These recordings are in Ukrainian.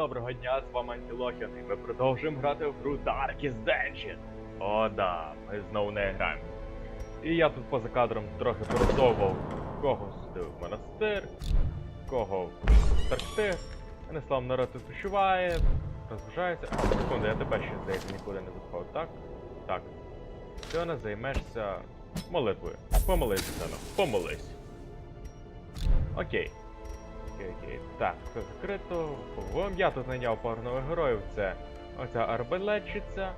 доброго дня, з вами Антилохін, і ми продовжуємо грати в гру Darkest Dungeon. О, да, ми знову не граємо. І я тут поза кадром трохи порозовував, кого сюди в монастир, кого в Тарктир. Станислав народ тут почуває, розважається. А, секунду, я тебе ще здається нікуди не запхав. Так? Так. У займешся молитвою. Помолись, Зено, помолись. Окей. Окей, окей. Так, все закрито. Поговоримо. Я тут найняв пару нових героїв. Це оця арбалетчиця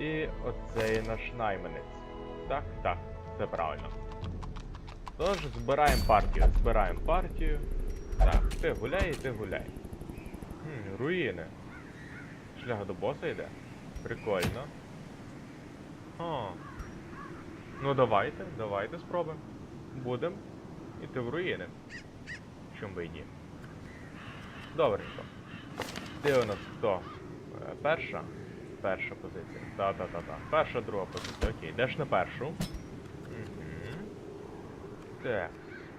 і оцей наш найманець. Так, так, це правильно. Тож, збираємо партію. Збираємо партію. Так, ти гуляй ти гуляй. Хм, руїни. Шлях до боса йде. Прикольно. О. Ну давайте, давайте спробуємо. Будемо іти в руїни. Чому би і ні? Добренько. Нас хто? Е, Перша? Перша позиція. Та-та-та-та. Перша, друга позиція. Окей, йдеш на першу. Угу. Так.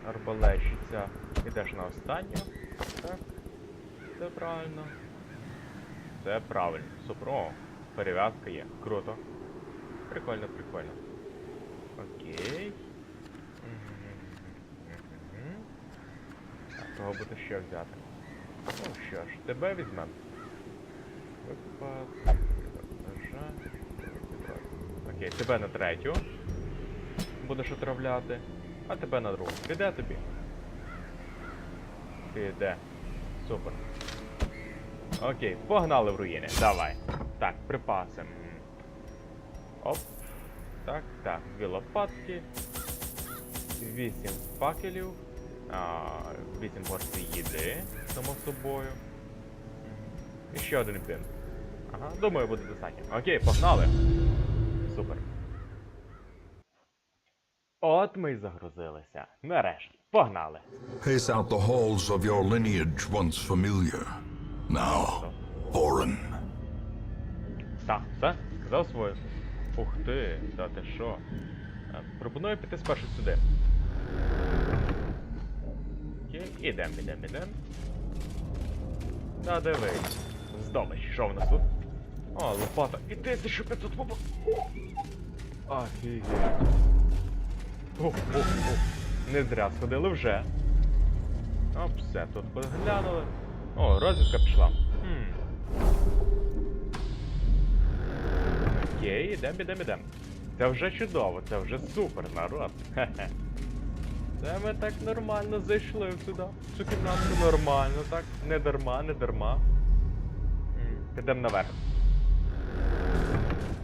Арбалещиця. Ідеш на останню. Так. Це правильно. Це правильно. Супер. О, перев'язка є. Круто. Прикольно, прикольно. Окей. Так, кого буде ще взяти? Ну що ж, тебе візьмем. Випад. Окей, тебе на третю. Будеш отравляти. А тебе на другу. Піде тобі. Піде. Супер. Окей, погнали в руїни. Давай. Так, припаси. Оп. Так, так, дві лопатки. Вісім факелів. А, вісім порцій їди, само собою. І ще один пін. Ага, думаю, буде достатньо. Окей, погнали. Супер. От ми й загрузилися. Нарешті. Погнали. Pace out the halls of your lineage once familiar. Now, foreign. Так, все, сказав свою. Ух ти, та ти що? Е, Пропоную піти спершу сюди. Окей, ідем, ідем, ідем. Та дивись. Здобич, що в нас тут? О, лопата. І 1500 попа. Офігеть. Не зря сходили вже. Оп, все, тут поглянули. О, розвідка пішла. Хм. Окей, ідем, ідем, ідем. Це вже чудово, це вже супер, народ. Хе-хе. Це ми так нормально зайшли сюди. Цю кімнатку нормально, так. Не дарма, не дарма. Підемо наверх.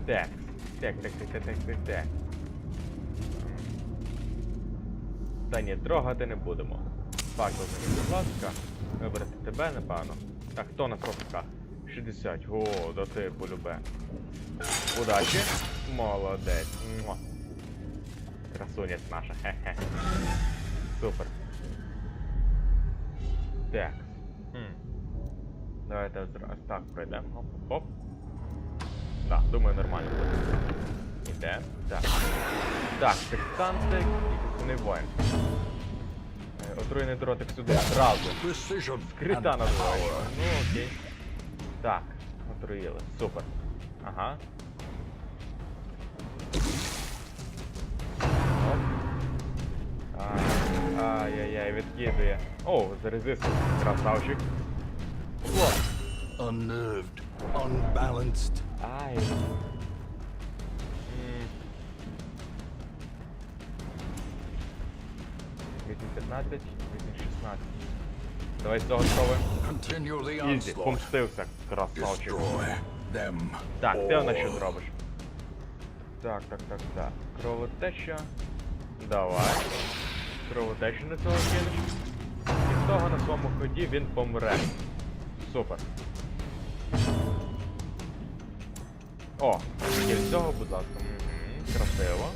Так. Так, так, так, так, так, так, так. Та ні, трогати не будемо. Так, мені, будь ласка. Вибрати тебе, напевно. Так, хто на пропусках? 60. О, до ти полюбе. Удачі. Молодець. Красунець наша. Хе-хе. Супер. Так. Хм. Давайте ось так пройдемо. Оп, оп. Да, думаю, нормально буде. Іде. Так. Так, сектанти і пісний воїн. Е, Отруєний дротик сюди. Зразу. Precision Крита and Ну окей. Так, отруїли. Супер. Ага. Відкидує. О, зарезистив. Красавчик. О! Unnerved, unbalanced. Ай. М. Вісім 15, вісім 16. Давай з цього спробуємо. Continue the Ізі, onslaught. помстився, красавчик. Destroy them. Так, ти на що all. зробиш? Так, так, так, так. Кровотеча. Давай. Кровотечу на цього кинеш. І з того на своєму ході він помре. Супер. О, з цього, будь ласка. Красиво.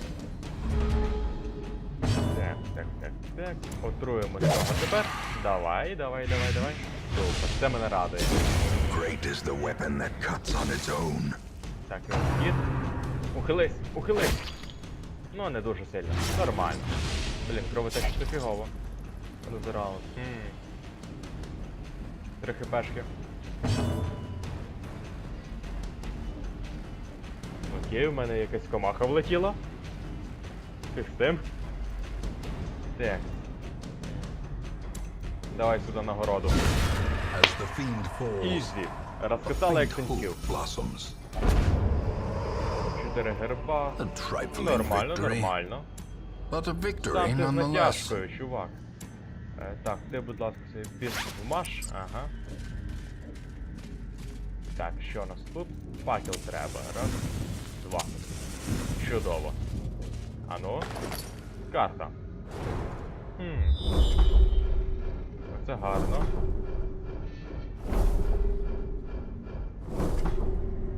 Так, так, так, так. Отруємо цього тепер. Давай, давай, давай, давай. Супер, це мене радує. Great is the weapon that cuts on its own. Так, відхід. Ухились, ухились. Ну, не дуже сильно. Нормально. Блін, кровотеча це фігово. Розирало. Три хпшки. Окей, у мене якась комаха влетіла. Фіг з тим. Так. Давай сюди нагороду. Ізі. Розкатала як синьків. Чотири герба. Нормально, нормально. But a victory з nonetheless. натяжкою, чувак. Е, так, ти, будь ласка, собі більше вмаш. Ага. Так, що у нас тут? Факел треба. Раз, два. Чудово. Ану. Карта. Хм. Це гарно.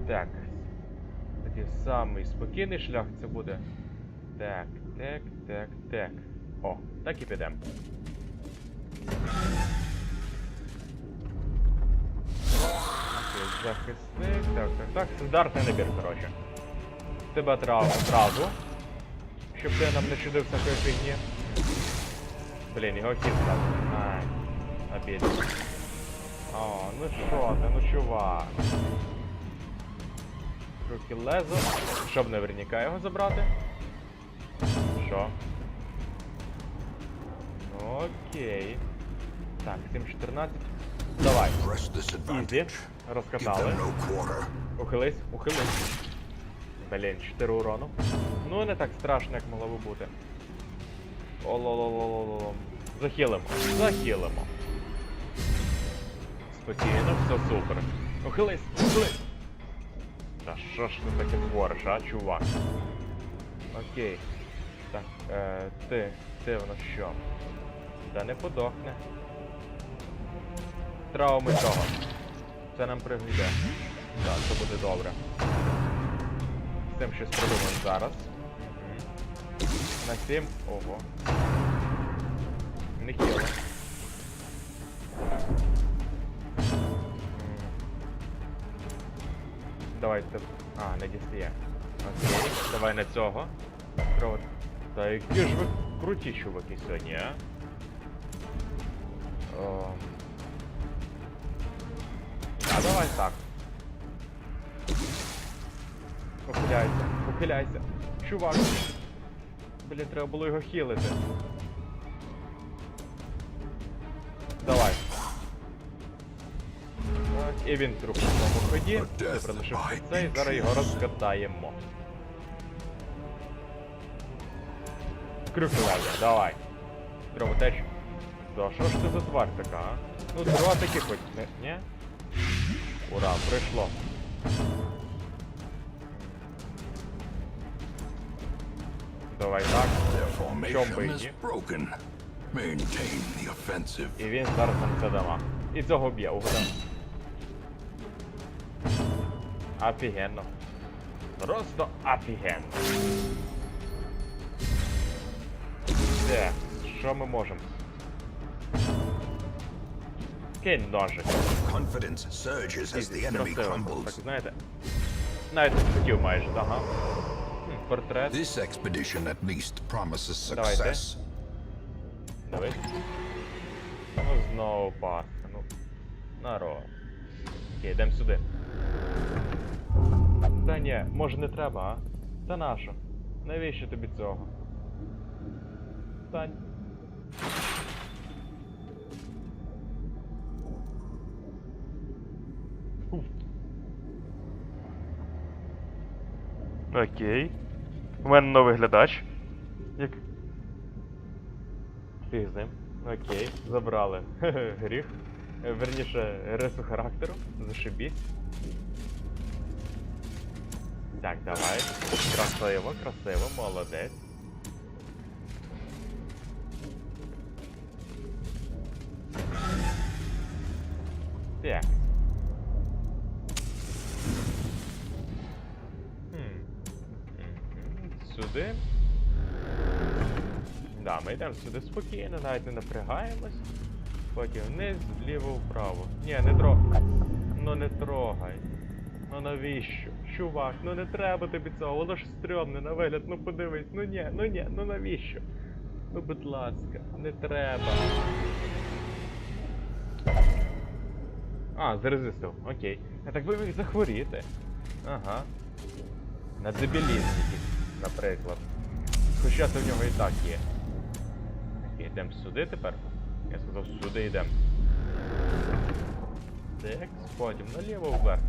Так. Такий самий спокійний шлях це буде. Так, так, так, так. О, так і підемо. Захисник, так, так, так. Стандартний набір, коротше. Тебе треба одразу. Щоб ти нам не чудив всякої фігні. Блін, його кіт став. Ай, обід. О, ну що ти, ну чувак. Руки лезо. Щоб наверняка його забрати. Що? Окей. Так, 7.14. Давай. Ізі. Розкатали. Ухились, ухились. Блін, 4 урону. Ну не так страшно, як могло би бути. Ололололололом. Захилимо. Захилимо. Спокійно, все супер. Ухились, ухились. Та що ж ти таке твориш, а, чувак? Окей. Е, ти, ти воно що? Та не подохне. Травми цього. Це нам пригоде. Так, це буде добре. З цим щось придумаємо зараз. На 7. Ого. Не хіло. Давайте. А, не дістає. Окей, давай на цього. Провод. Та які ж ви круті чуваки сьогодні, а? Ем. А давай так. Ухиляйся, ухиляйся. Чувак. Блін, треба було його хілити. Давай. Так, і він труп в цьому ході. Ти прилишився цей, зараз його розкатаємо. Крюкелеве, давай. Теж. Да, що ж ти за тварь така, а? Ну, два таки хоч не. Ні? Ура, прийшло. Давай так. Чом би ні. І він зараз нанесе дамаг. І цього б'є, угадав. Офігенно. Просто офігенно. Де? Що ми можемо? Кинь ножик. Confidence surges as the enemy crumbles. Так, знаєте? Навіть не схотів майже, ага. Хм, Портрет. This expedition at least promises Давайте. success. Давай. Ну знову паска, ну. Народ. Окей, йдемо сюди. Та ні, може не треба, а? Та нащо? Навіщо тобі цього? Та... Окей. У мене новий глядач. Як... Фіг з ним. Окей, забрали. Гріх. Верніше, рису характеру. Зашибісь. Так, давай. Красиво, красиво, молодець. Сюди. Да, ми йдемо сюди спокійно, навіть не напрягаємось. Потім вниз, вліво, вправо. Ні, не трогай. Ну не трогай. Ну навіщо? Чувак, ну не треба тобі цього, воно ж стрьомне на вигляд, ну подивись, ну ні, ну ні, ну навіщо? Ну будь ласка, не треба. А, зарезистив, окей. А так би міг захворіти. Ага. На дебілізм якийсь, наприклад. Хоча це в нього і так є. Йдемо сюди тепер. Я сказав, сюди йдемо. Так, потім наліво вверх.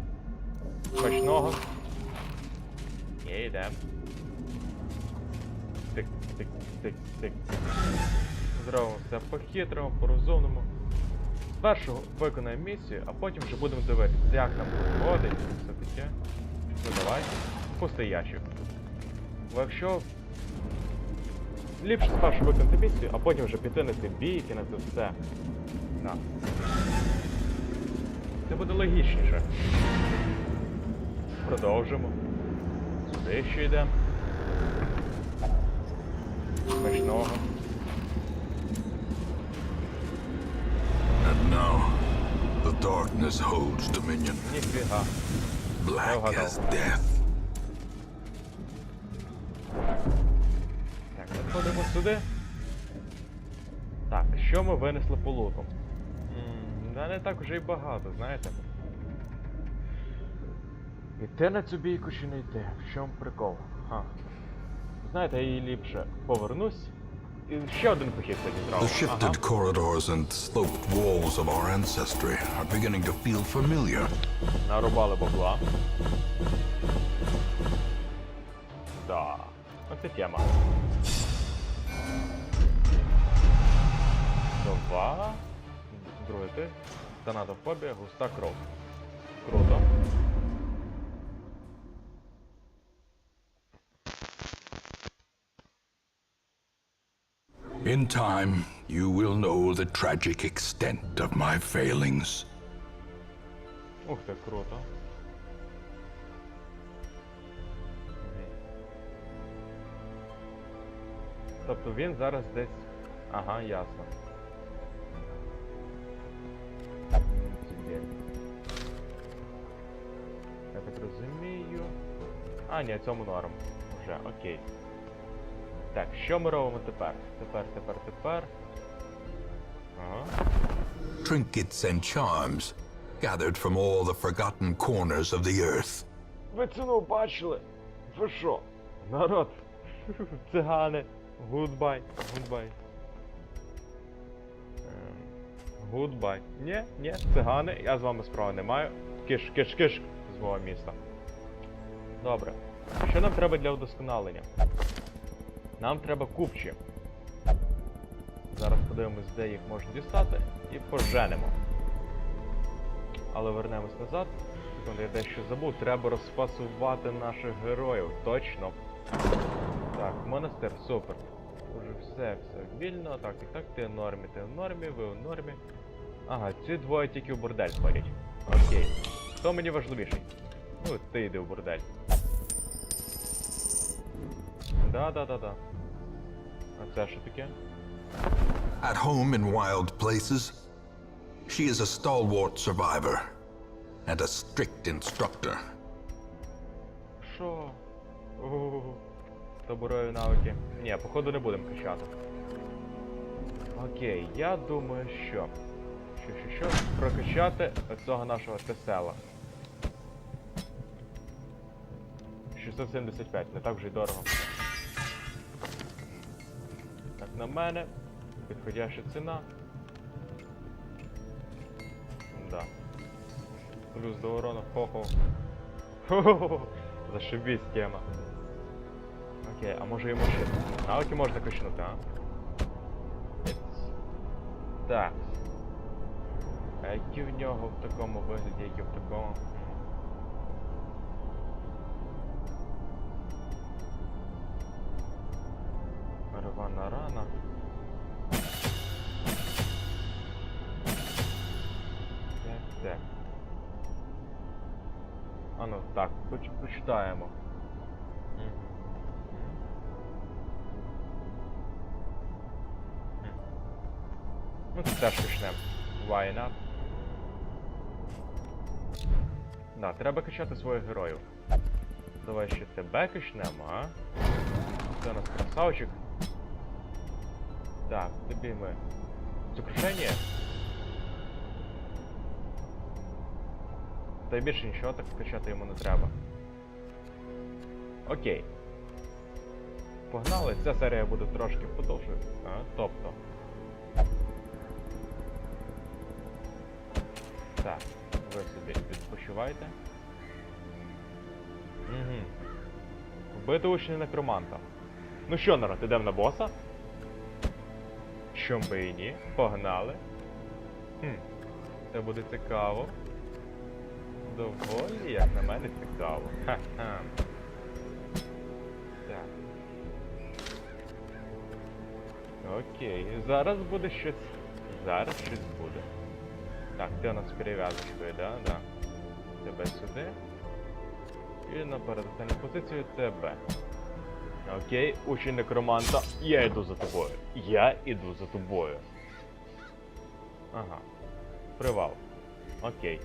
Смачного. Окей, йдемо. Тик, тик, тик, тик. Зробимо все по-хитрому, по-розумному. Спершу виконаємо місію, а потім вже будемо дивитися, як нам виходить, все таке. Ну давай. Пустий ящик. Бо якщо. Ліпше спершу виконати місію, а потім вже піти на ці бійки, на це все. На. Це буде логічніше. Продовжимо. Сюди ще йдемо. Смачного. And now, the darkness holds dominion, Ніфіга. black as death. Заходимо сюди. Так, що ми винесли по луту? Да не так вже й багато, знаєте. Іти на цю бійку чи не йти? В чому прикол? Ха. Знаєте, я її ліпше повернусь. І ще один похід тоді The зробимо. shifted corridors and sloped walls of our ancestry are beginning to feel familiar. Нарубали бабла. Да. Оце тема. Два. Другий ти. Танатофобія, густа кров. Круто. In time, you will know the tragic extent of my failings. Ух ти, круто. Тобто він зараз десь. Ага, ясно. А, ні, цьому норм. Вже, окей. Так, що ми робимо тепер? Тепер, тепер, тепер. Ага. Trinkets and charms gathered from all the forgotten corners of the earth. Ви ціну бачили? Ви що? Народ, цигани, гудбай, гудбай. Ем, Гудбай. Ні, ні, цигани, я з вами справи не маю. Киш, киш, киш з мого міста. Добре. Що нам треба для удосконалення? Нам треба купчі. Зараз подивимось, де їх можна дістати, і поженемо. Але вернемось назад. Секунду, я дещо забув. Треба розфасувати наших героїв. Точно. Так, монастир, супер. Уже все, все вільно. Так, так, так, ти в нормі, ти в нормі, ви в нормі. Ага, ці двоє тільки в бордель ходять. Окей. Хто мені важливіший? Ну, ти йди в бордель. Да, да, да, да. А це що таке? At home in wild places, she is a stalwart survivor and a strict instructor. Що? О, навики. Ні, походу не будемо качати. Окей, я думаю, що. Що, що, що? Прокачати цього нашого тесела. 675, не так вже й дорого. На мене. Підходяща ціна. Да. Плюс до урону, хо-хо. Зашибись тема. Окей, а може йому ще навики можна качнути, а? Так. А які в нього в такому вигляді, які в такому? А ну так, поч- почитаємо. Ну це теж почнемо. Not? Да, треба качати своїх героїв. Давай ще тебе качнемо, а? Це у нас красавчик. Так, тобі ми. Сокрушення? Та й більше нічого так качати йому не треба. Окей. Погнали, ця серія буде трошки подовшою. А, тобто. Так, ви собі відпочивайте. Угу. Вбити учні некроманта. Ну що, народ, ідемо на боса? Чом би і ні? Погнали. Хм. Це буде цікаво. Доволі, як на мене, цікаво. Ха-ха. Так. Окей, зараз буде щось. Зараз щось буде. Так, ти у нас перев'язочкою, да? Да. Тебе сюди. І на передостанню позицію тебе. Окей, учень некроманта, я йду за тобою. Я йду за тобою. Ага. Привал. Окей.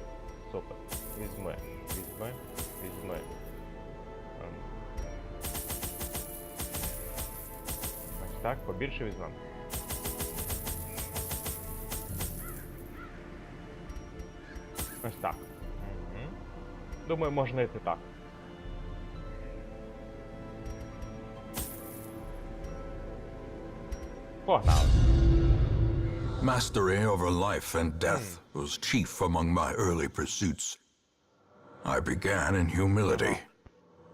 Супер. Візьми. Візьми. Візьми. Ем. Ось так, побільше візьмемо. Ось так. Угу. Думаю, можна йти так. Погнали. Mastery over life and death was chief among my early pursuits. I began in humility,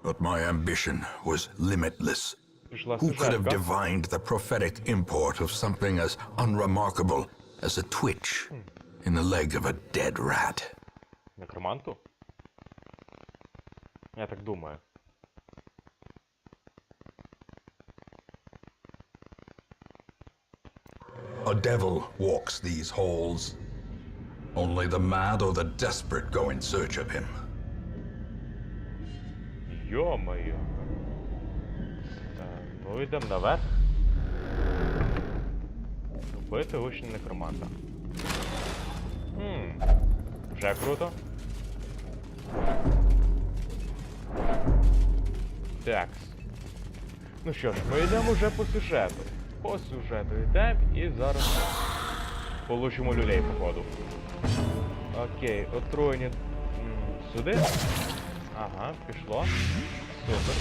but my ambition was limitless. Пішла Who could have сюжетка. divined the prophetic import of something as unremarkable as a twitch in the leg of a dead rat? Некроманту? Я так думаю. A devil walks these halls. Only the mad or the desperate go in search of him. Йо-моє. Так, ну йдемо наверх. Вбити учня некроманта. Хм. Вже круто. Такс. Ну що ж, ми йдемо вже по сюжету. По сюжету йдемо і зараз получимо люлей, походу. Окей, отруєні сюди. Ага, пішло. Супер.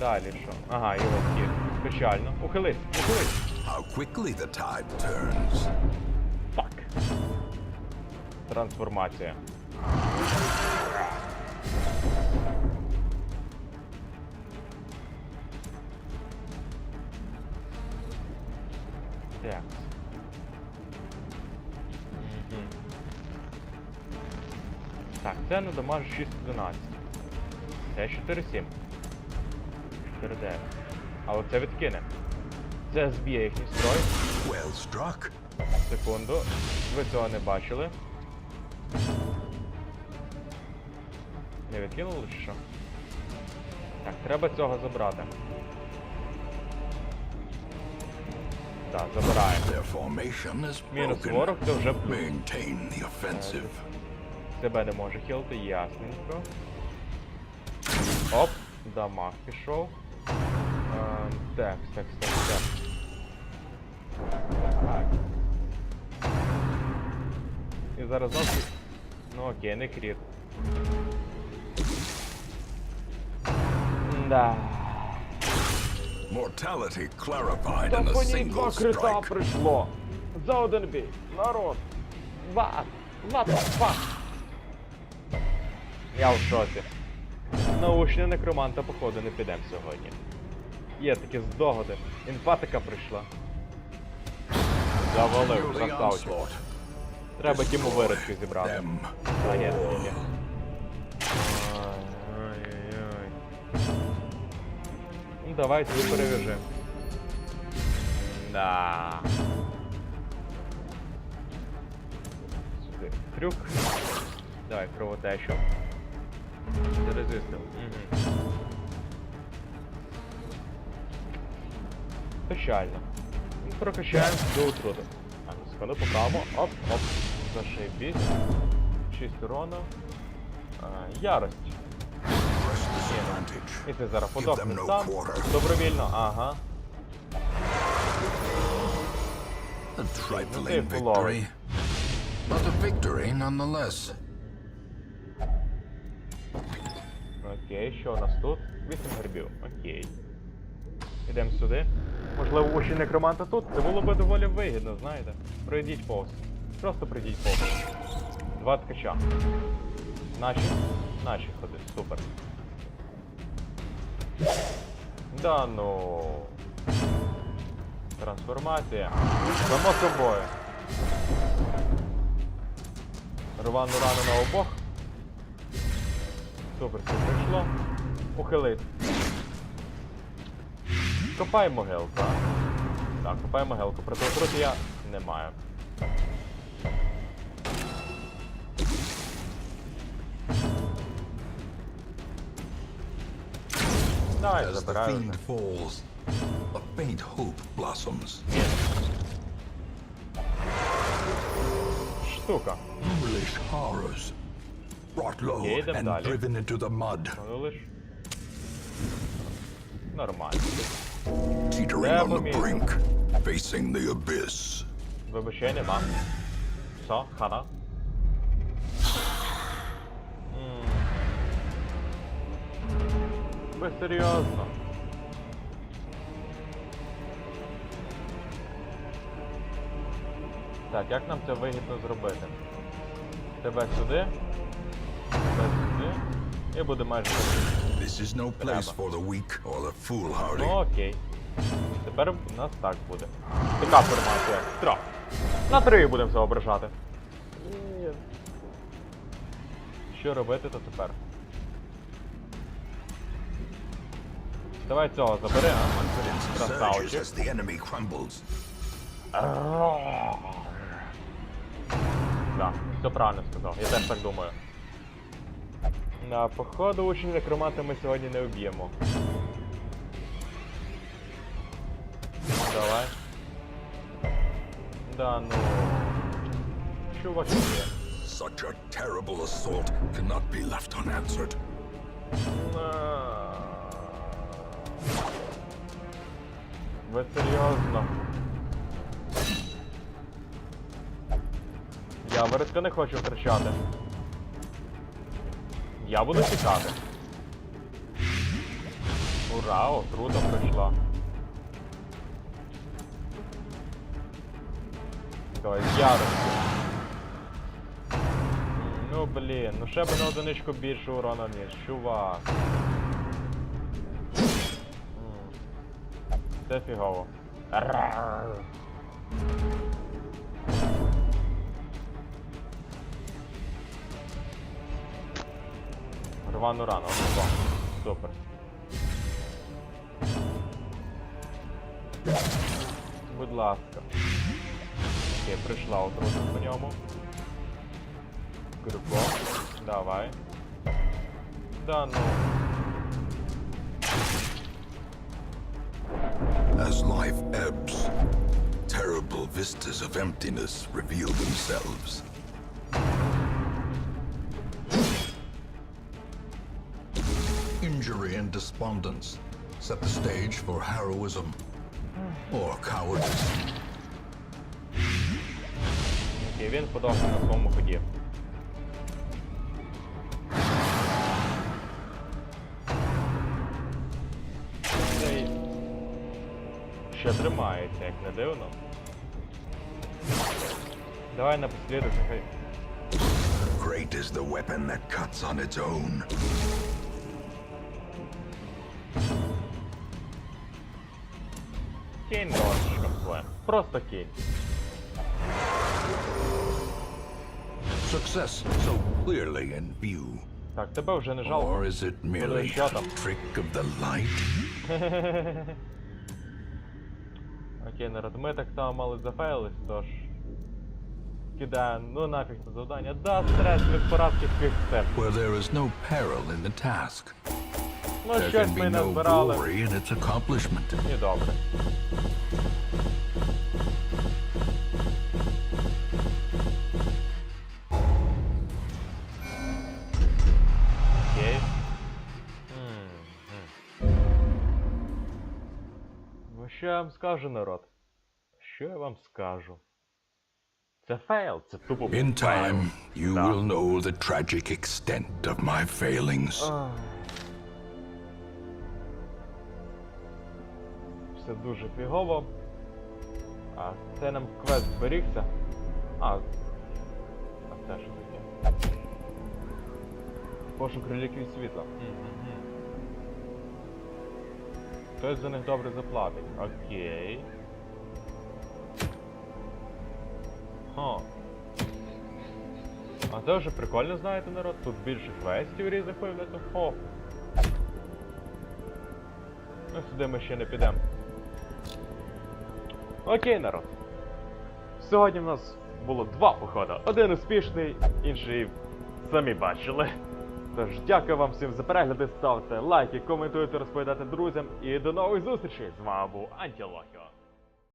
Далі що? Ага, його вхід. Печально. Ухились, ухились. How quickly the tide turns. Фак. Трансформація. Так. Це на дамаж 6-12. Це 4-7. 4-9. А оце відкине. Це зб'є їхній строй. Well struck. Секунду. Ви цього не бачили. Не відкинули чи що? Так, треба цього забрати. Так, забираємо. Мінус ворог, це вже плюс. Тебе не може хілити, ясненько. Оп, дамаг пішов. Ем, так, так, так, так. Так. І зараз знову. Ну окей, не кріт. Да. Mortality clarified Та in a по ній single два крита strike. прийшло. За один бій. Народ. What the fuck? Я в шоці. Научні некроманта, походу, не підемо сьогодні. Є такі здогоди. Інфа така прийшла. Завалив, красавчик. Треба тіму виродки зібрати. А ні, ні. Ну давай твій перевяжи. Да. Сюди. Крюк. Давай, кровотечу. Ти резистив. Угу. Печально. Ну, Прокачаємо до отрути. Так, секунду поправимо. Оп, оп. Зашибісь. 6 урона. А, ярость. І ти зараз Give подохнеш сам. Добровільно, ага. A trifling full victory. But a victory nonetheless. Окей, що у нас тут? Вісім грибів. Окей. Ідемо сюди. Можливо, очі некроманта тут? Це було би доволі вигідно, знаєте. Пройдіть повз. Просто пройдіть повз. Два ткача. Наші? Наші ходи, супер. Да ну. Трансформація. Само собою. Рвану рану на обох. Супер, все пройшло. Ухилить. Копай могилку. а? Так, копай могилку. Проти отрути я не маю. Давай, забираю. Штука. Horrors. Low and driven into the mud. Нормально. teetering on the brink, facing the abyss. Вибачай, нема. Все, хана. Ви серйозно? Так, як нам це вигідно зробити? Тебе сюди. І буде майже. This is no place for the weak or the foolhardy. Ну окей. Тепер у нас так буде. Така формація. Штраф. На три будемо це ображати. Що робити то тепер? Давай цього забери, а? Красавчик. Да, все правильно сказав. Я теж так думаю. На походу учень некроманта ми сьогодні не вб'ємо. Давай. Да ну. Чуваки. Such a terrible assault cannot be left unanswered. Ви серйозно? Я вередка не хочу втрачати. Я буду тікати. Ура, отрута прийшла. Давай, з яростю. Ну блін, ну ще б на одиничку більше урона ніж, чувак. Це фігово. Рвану рану, опа. Супер. Будь ласка. Окей, прийшла отрута по ньому. Крюком. Давай. Да ну. As life ebbs, terrible vistas of emptiness reveal themselves. Injury and despondence set the stage for heroism or cowardice. Окей, він подохне на своєму ході. Цей ще тримається, як не дивно. Давай напослідок нехай. Great is the weapon that cuts on its own. Кинь ножичком своїм. Просто кинь. Success so clearly in view. Так, тебе вже не жалко. Or is it merely що там? a trick of the light? Окей, народ, ми так само мали зафейлись, тож. Кидаємо, ну нафіг це завдання. Да, стрес від поразки фіксер. Where there is no peril in the task, Ну, there щось can ми be не no збирали. glory in its accomplishment. І добре. Окей. Ну що я вам скажу, народ? Що я вам скажу? Це фейл, це тупо In фейл. time, you Да. will know the tragic extent of my failings. Ах. Все дуже фігово. А це нам квест зберігся. А. А це що таке? Пошук реліквій світла. Хтось за них добре заплатить. Окей. Ха. А це вже прикольно, знаєте, народ. Тут більше квестів різних появляється. Хо. Ну, сюди ми ще не підемо. Окей, народ. Сьогодні в нас було два походи. Один успішний, інший самі бачили. Тож дякую вам всім за перегляди, ставте лайки, коментуйте, розповідайте друзям і до нових зустрічей! З вами був Антілохіо.